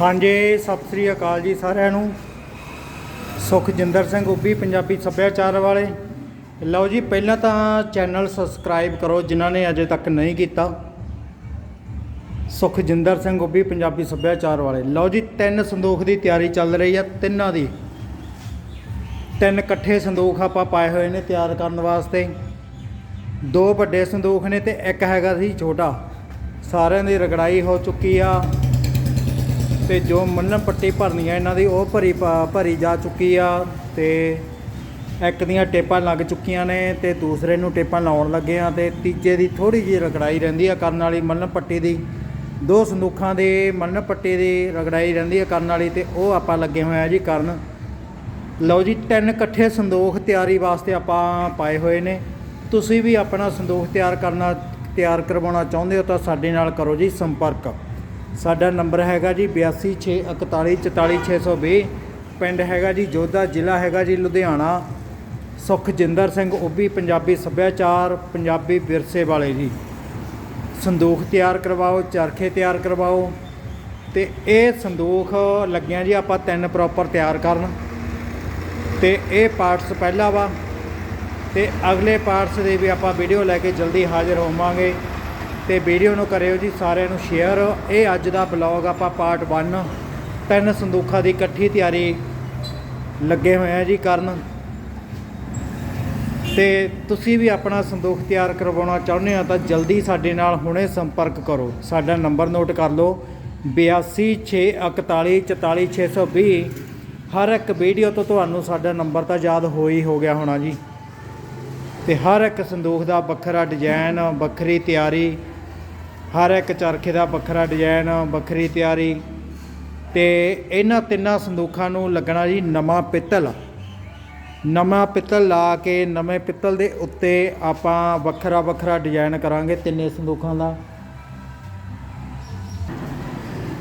ਹਾਂਜੀ, ਸਤਿ ਸ੍ਰੀ ਅਕਾਲ ਜੀ ਸਾਰਿਆਂ ਨੂੰ। ਸੁਖਜਿੰਦਰ ਸਿੰਘ ਉੱਬੀ ਪੰਜਾਬੀ ਸੱਭਿਆਚਾਰ ਵਾਲੇ। ਲਓ ਜੀ, ਪਹਿਲਾਂ ਤਾਂ ਚੈਨਲ ਸਬਸਕ੍ਰਾਈਬ ਕਰੋ ਜਿਨ੍ਹਾਂ ਨੇ ਅਜੇ ਤੱਕ ਨਹੀਂ ਕੀਤਾ। ਸੁਖਜਿੰਦਰ ਸਿੰਘ ਉੱਬੀ ਪੰਜਾਬੀ ਸੱਭਿਆਚਾਰ ਵਾਲੇ। ਲਓ ਜੀ, ਤਿੰਨ ਸੰਦੂਖ ਦੀ ਤਿਆਰੀ ਚੱਲ ਰਹੀ ਆ, ਤਿੰਨਾਂ ਦੀ। ਤਿੰਨ ਇਕੱਠੇ ਸੰਦੂਖ ਆਪਾਂ ਪਾਏ ਹੋਏ ਨੇ ਤਿਆਰ ਕਰਨ ਵਾਸਤੇ। ਦੋ ਵੱਡੇ ਸੰਦੂਖ ਨੇ ਤੇ ਇੱਕ ਹੈਗਾ ਸੀ ਛੋਟਾ। ਸਾਰਿਆਂ ਦੀ ਰਗੜਾਈ ਹੋ ਚੁੱਕੀ ਆ। ਤੇ ਜੋ ਮੰਨਣ ਪੱਟੀ ਭਰਨੀ ਆ ਇਹਨਾਂ ਦੀ, ਉਹ ਭਰੀ ਭਰੀ ਜਾ ਚੁੱਕੀ ਆ ਤੇ ਇੱਕ ਦੀਆਂ ਟੇਪਾਂ ਲੱਗ ਚੁੱਕੀਆਂ ਨੇ ਤੇ ਦੂਸਰੇ ਨੂੰ ਟੇਪਾਂ ਲਾਉਣ ਲੱਗੇ ਆ ਤੇ ਤੀਜੇ ਦੀ ਥੋੜੀ ਜਿਹੀ ਰਗੜਾਈ ਰਹਿੰਦੀ ਆ ਕਰਨ ਵਾਲੀ ਮੰਨਣ ਪੱਟੀ ਦੀ। ਦੋ ਸੰਦੂਖਾਂ ਦੇ ਮੰਨਣ ਪੱਟੀ ਦੀ ਰਗੜਾਈ ਰਹਿੰਦੀ ਆ ਕਰਨ ਵਾਲੀ ਤੇ ਉਹ ਆਪਾਂ ਲੱਗੇ ਹੋਏ ਆ ਜੀ ਕਰਨ। ਲਓ ਜੀ, ਤਿੰਨ ਇਕੱਠੇ ਸੰਦੋਖ ਤਿਆਰੀ ਵਾਸਤੇ ਆਪਾਂ ਪਾਏ ਹੋਏ ਨੇ। ਤੁਸੀਂ ਵੀ ਆਪਣਾ ਸੰਦੋਖ ਤਿਆਰ ਕਰਨਾ, ਤਿਆਰ ਕਰਵਾਉਣਾ ਚਾਹੁੰਦੇ ਹੋ ਤਾਂ ਸਾਡੇ ਨਾਲ ਕਰੋ ਜੀ ਸੰਪਰਕ। ਸਾਡਾ ਨੰਬਰ ਹੈਗਾ ਜੀ 8264144620 ਪਿੰਡ ਹੈਗਾ ਜੀ ਜੋਧਾ, ਜ਼ਿਲ੍ਹਾ ਹੈਗਾ ਜੀ ਲੁਧਿਆਣਾ। ਸੁਖਜਿੰਦਰ ਸਿੰਘ ਉੱਬੀ ਪੰਜਾਬੀ ਸੱਭਿਆਚਾਰ, ਪੰਜਾਬੀ ਵਿਰਸੇ ਵਾਲੇ ਜੀ। ਸੰਦੂਖ ਤਿਆਰ ਕਰਵਾਓ, ਚਰਖੇ ਤਿਆਰ ਕਰਵਾਓ। ਤੇ ਇਹ ਸੰਦੂਖ ਲੱਗਿਆ ਜੀ ਆਪਾਂ ਤਿੰਨ ਪ੍ਰੋਪਰ ਤਿਆਰ ਕਰਨ। ਤੇ ਇਹ ਪਾਰਟਸ ਪਹਿਲਾ ਵਾ। ਤੇ ਅਗਲੇ ਪਾਰਟਸ ਦੇ ਵੀ ਆਪਾਂ ਵੀਡੀਓ ਲੈ ਕੇ ਜਲਦੀ ਹਾਜ਼ਰ ਹੋਵਾਂਗੇ। ਤੇ ਵੀਡੀਓ ਨੂੰ ਕਰਿਓ ਜੀ, ਸਾਰਿਆਂ ਨੂੰ ਸ਼ੇਅਰ ਇਹ ਅੱਜ ਦਾ ਬਲੌਗ ਆਪਾਂ ਪਾਰਟ 1 ਤਿੰਨ ਸੰਦੂਖਾਂ ਦੀ ਇਕੱਠੀ ਤਿਆਰੀ ਲੱਗੇ ਹੋਏ ਆ ਜੀ ਕਰਨ। ਤੇ ਤੁਸੀਂ ਵੀ ਆਪਣਾ ਸੰਦੂਖ ਤਿਆਰ ਕਰਵਾਉਣਾ ਚਾਹੁੰਦੇ ਹੋ ਤਾਂ ਜਲਦੀ ਸਾਡੇ ਨਾਲ ਹੁਣੇ ਸੰਪਰਕ ਕਰੋ। ਸਾਡਾ ਨੰਬਰ ਨੋਟ ਕਰ ਲਓ 8264144620 ਹਰ ਇੱਕ ਵੀਡੀਓ ਤੋਂ ਤੁਹਾਨੂੰ ਸਾਡਾ ਨੰਬਰ ਤਾਂ ਯਾਦ ਹੋ ਹੀ ਹੋ ਗਿਆ ਹੋਣਾ ਜੀ। ਤੇ ਹਰ ਇੱਕ ਸੰਦੂਖ ਦਾ ਵੱਖਰਾ ਡਿਜ਼ਾਈਨ ਵੱਖਰੀ ਤਿਆਰੀ ਹਰ ਇੱਕ ਚਰਖੇ ਦਾ ਵੱਖਰਾ ਡਿਜ਼ਾਈਨ, ਵੱਖਰੀ ਤਿਆਰੀ ਤੇ ਇਹਨਾਂ ਤਿੰਨਾਂ ਸੰਦੂਖਾਂ ਨੂੰ ਲੱਗਣਾ ਜੀ ਨਵਾਂ ਪਿੱਤਲ। ਨਵਾਂ ਪਿੱਤਲ ਲਾ ਕੇ ਨਵੇਂ ਪਿੱਤਲ ਦੇ ਉੱਤੇ ਆਪਾਂ ਵੱਖਰਾ ਵੱਖਰਾ ਡਿਜ਼ਾਈਨ ਕਰਾਂਗੇ ਤਿੰਨੇ ਸੰਦੂਖਾਂ ਦਾ।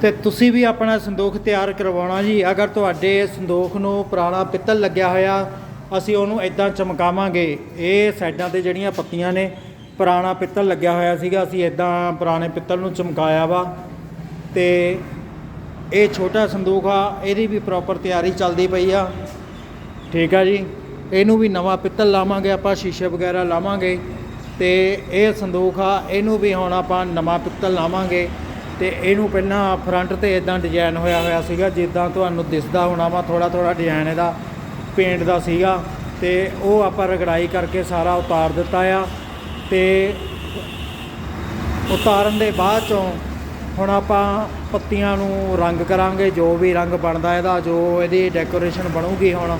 ਤੇ ਤੁਸੀਂ ਵੀ ਆਪਣਾ ਸੰਦੂਖ ਤਿਆਰ ਕਰਵਾਉਣਾ ਜੀ। ਅਗਰ ਤੁਹਾਡੇ ਸੰਦੂਖ ਨੂੰ ਪੁਰਾਣਾ ਪਿੱਤਲ ਲੱਗਿਆ ਹੋਇਆ, ਅਸੀਂ ਉਹਨੂੰ ਇਦਾਂ ਚਮਕਾਵਾਂਗੇ। ਇਹ ਸਾਈਡਾਂ ਤੇ ਜਿਹੜੀਆਂ ਪੱਤੀਆਂ ਨੇ ਪੁਰਾਣਾ ਪਿੱਤਲ ਲੱਗਿਆ ਹੋਇਆ ਸੀਗਾ, ਅਸੀਂ ਇਦਾਂ ਪੁਰਾਣੇ ਪਿੱਤਲ ਨੂੰ ਚਮਕਾਇਆ ਵਾ ਤੇ ਇਹ ਛੋਟਾ ਸੰਦੂਕ ਆ, ਇਹਦੀ ਵੀ ਪ੍ਰੋਪਰ ਤਿਆਰੀ ਚੱਲਦੀ ਪਈ ਆ। ਠੀਕ ਆ ਜੀ, ਇਹਨੂੰ ਵੀ ਨਵਾਂ ਪਿੱਤਲ ਲਾਵਾਂਗੇ, ਆਪਾਂ ਸ਼ੀਸ਼ੇ ਵਗੈਰਾ ਲਾਵਾਂਗੇ ਤੇ ਇਹ ਸੰਦੂਕ ਆ, ਇਹਨੂੰ ਵੀ ਹੁਣ ਆਪਾਂ ਨਵਾਂ ਪਿੱਤਲ ਲਾਵਾਂਗੇ ਤੇ ਇਹਨੂੰ ਪਹਿਲਾਂ ਫਰੰਟ ਤੇ ਇਦਾਂ ਡਿਜ਼ਾਈਨ ਹੋਇਆ ਹੋਇਆ ਸੀਗਾ, ਜਿੱਦਾਂ ਤੁਹਾਨੂੰ ਦਿਸਦਾ ਹੋਣਾ ਵਾ ਥੋੜਾ ਥੋੜਾ ਡਿਜ਼ਾਈਨ ਇਹਦਾ ਪੇਂਟ ਦਾ ਸੀਗਾ ਤੇ ਉਹ ਆਪਾਂ ਰਗੜਾਈ ਕਰਕੇ ਸਾਰਾ ਉਤਾਰ ਦਿੱਤਾ ਆ। ਤੇ ਉਤਾਰਨ ਦੇ ਬਾਅਦ ਚੋਂ ਹੁਣ ਆਪਾਂ ਪੱਤੀਆਂ ਨੂੰ ਰੰਗ ਕਰਾਂਗੇ, ਜੋ ਵੀ ਰੰਗ ਬਣਦਾ ਇਹਦਾ, ਜੋ ਇਹਦੀ ਡੈਕੋਰੇਸ਼ਨ ਬਣੂਗੀ ਹੁਣ,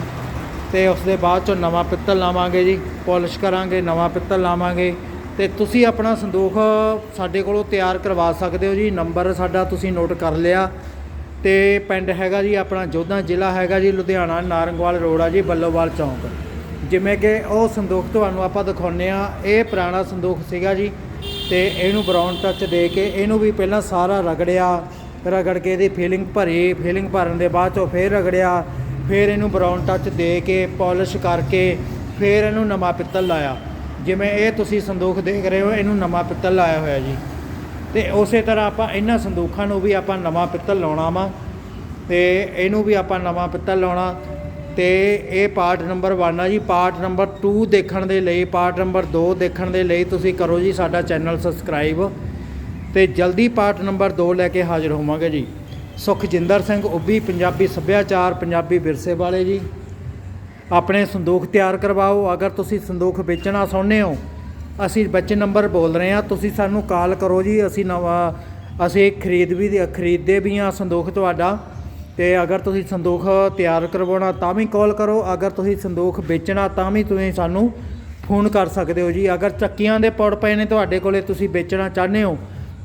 ਤੇ ਉਸ ਦੇ ਬਾਅਦ ਚੋਂ ਨਵਾਂ ਪਿੱਤਲ ਲਾਵਾਂਗੇ ਜੀ ਪਾਲਿਸ਼ ਕਰਾਂਗੇ, ਨਵਾਂ ਪਿੱਤਲ ਲਾਵਾਂਗੇ, ਤੇ ਤੁਸੀਂ ਆਪਣਾ ਸੰਦੂਖ ਸਾਡੇ ਕੋਲੋਂ ਤਿਆਰ ਕਰਵਾ ਸਕਦੇ ਹੋ ਜੀ, ਨੰਬਰ ਸਾਡਾ ਤੁਸੀਂ ਨੋਟ ਕਰ ਲਿਆ, ਤੇ ਪਿੰਡ ਹੈਗਾ ਜੀ ਆਪਣਾ ਜੋਧਾ ਜ਼ਿਲ੍ਹਾ ਹੈਗਾ ਜੀ, ਲੁਧਿਆਣਾ, ਨਾਰੰਗਵਾਲ ਰੋਡ ਆ ਜੀ, ਬੱਲੋਵਾਲ ਚੌਂਕ। ਜਿਵੇਂ ਕਿ ਉਹ ਸੰਦੂਖ ਤੁਹਾਨੂੰ ਆਪਾਂ ਦਿਖਾਉਂਦੇ ਆ ਇਹ ਪੁਰਾਣਾ ਸੰਦੂਖ ਸੀਗਾ ਜੀ ਤੇ ਇਹਨੂੰ ਬਰਾਊਨ ਟੱਚ ਦੇ ਕੇ ਇਹਨੂੰ ਵੀ ਪਹਿਲਾਂ ਸਾਰਾ ਰਗੜਿਆ, ਰਗੜ ਕੇ ਇਹਦੀ ਫੀਲਿੰਗ ਭਰੀ ਫੀਲਿੰਗ ਭਰਨ ਦੇ ਬਾਅਦ ਚੋਂ ਫੇਰ ਰਗੜਿਆ, ਫੇਰ ਇਹਨੂੰ ਬਰਾਊਨ ਟੱਚ ਦੇ ਕੇ ਪਾਲਿਸ਼ ਕਰਕੇ ਫੇਰ ਇਹਨੂੰ ਨਵਾਂ ਪਿੱਤਲ ਲਾਇਆ। ਜਿਵੇਂ ਇਹ ਤੁਸੀਂ ਸੰਦੂਖ ਦੇਖ ਰਹੇ ਹੋ, ਇਹਨੂੰ ਨਵਾਂ ਪਿੱਤਲ ਲਾਇਆ ਹੋਇਆ ਜੀ। ਤੇ ਉਸੇ ਤਰ੍ਹਾਂ ਆਪਾਂ ਇਹਨਾਂ ਸੰਦੂਖਾਂ ਨੂੰ ਵੀ ਆਪਾਂ ਨਵਾਂ ਪਿੱਤਲ ਲਾਉਣਾ ਵਾ ਤੇ ਇਹਨੂੰ ਵੀ ਆਪਾਂ ਨਵਾਂ ਪਿੱਤਲ ਲਾਉਣਾ। ਤੇ ਇਹ ਪਾਰਟ ਨੰਬਰ 1 ਆ ਜੀ। ਪਾਰਟ ਨੰਬਰ 2 ਦੇਖਣ ਦੇ ਲਈ ਪਾਰਟ ਨੰਬਰ 2 ਦੇਖਣ ਦੇ ਲਈ ਤੁਸੀਂ ਕਰੋ ਜੀ ਸਾਡਾ ਚੈਨਲ ਸਬਸਕ੍ਰਾਈਬ। ਤੇ ਜਲਦੀ ਪਾਰਟ ਨੰਬਰ 2 ਲੈ ਕੇ ਹਾਜ਼ਰ ਹੋਵਾਂਗੇ ਜੀ। ਸੁਖਜਿੰਦਰ ਸਿੰਘ ਉੱਬੀ ਪੰਜਾਬੀ ਸੱਭਿਆਚਾਰ, ਪੰਜਾਬੀ ਵਿਰਸੇ ਵਾਲੇ ਜੀ। ਆਪਣੇ ਸੰਦੂਖ ਤਿਆਰ ਕਰਵਾਓ। ਅਗਰ ਤੁਸੀਂ ਸੰਦੂਖ ਵੇਚਣਾ ਚਾਹੁੰਦੇ ਹੋ, ਅਸੀਂ ਵਿੱਚ ਨੰਬਰ ਬੋਲ ਰਹੇ ਹਾਂ। ਤੁਸੀਂ ਸਾਨੂੰ ਕਾਲ ਕਰੋ ਜੀ। ਅਸੀਂ ਨਵਾਂ, ਅਸੀਂ ਖਰੀਦ ਵੀ, ਖਰੀਦਦੇ ਵੀ ਹਾਂ ਸੰਦੂਖ ਤੁਹਾਡਾ। ਤੇ ਅਗਰ ਤੁਸੀਂ ਸੰਦੂਖ ਤਿਆਰ ਕਰਵਾਉਣਾ ਤਾਂ ਵੀ ਕਾਲ ਕਰੋ, ਅਗਰ ਤੁਸੀਂ ਸੰਦੂਖ ਵੇਚਣਾ ਤਾਂ ਵੀ ਤੁਸੀਂ ਸਾਨੂੰ ਫੋਨ ਕਰ ਸਕਦੇ ਹੋ ਜੀ। ਅਗਰ ਚੱਕੀਆਂ ਦੇ ਪੜ ਪਏ ਨੇ ਤੁਹਾਡੇ ਕੋਲੇ, ਤੁਸੀਂ ਵੇਚਣਾ ਚਾਹੁੰਦੇ ਹੋ,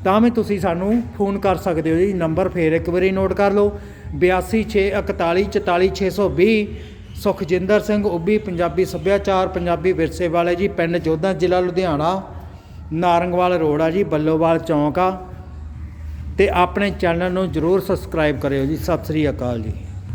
ਤਾਂ ਵੀ ਤੁਸੀਂ ਸਾਨੂੰ ਫੋਨ ਕਰ ਸਕਦੇ ਹੋ ਜੀ। ਨੰਬਰ ਫੇਰ ਇੱਕ ਵਾਰੀ ਨੋਟ ਕਰ ਲਓ। 8264144620 ਸੁਖਜਿੰਦਰ ਸਿੰਘ ਉੱਬੀ ਪੰਜਾਬੀ ਸੱਭਿਆਚਾਰ, ਪੰਜਾਬੀ ਵਿਰਸੇ ਵਾਲੇ ਜੀ, ਪਿੰਡ ਜੋਧਾ, ਜ਼ਿਲ੍ਹਾ ਲੁਧਿਆਣਾ, ਨਾਰੰਗਵਾਲ ਰੋਡ ਆ ਜੀ, ਬੱਲੋਵਾਲ ਚੌਂਕ ਆ। ਤੇ ਆਪਣੇ ਚੈਨਲ ਨੂੰ ਜਰੂਰ ਸਬਸਕ੍ਰਾਈਬ ਕਰਿਓ ਜੀ। ਸਤਿ ਸ੍ਰੀ ਅਕਾਲ ਜੀ।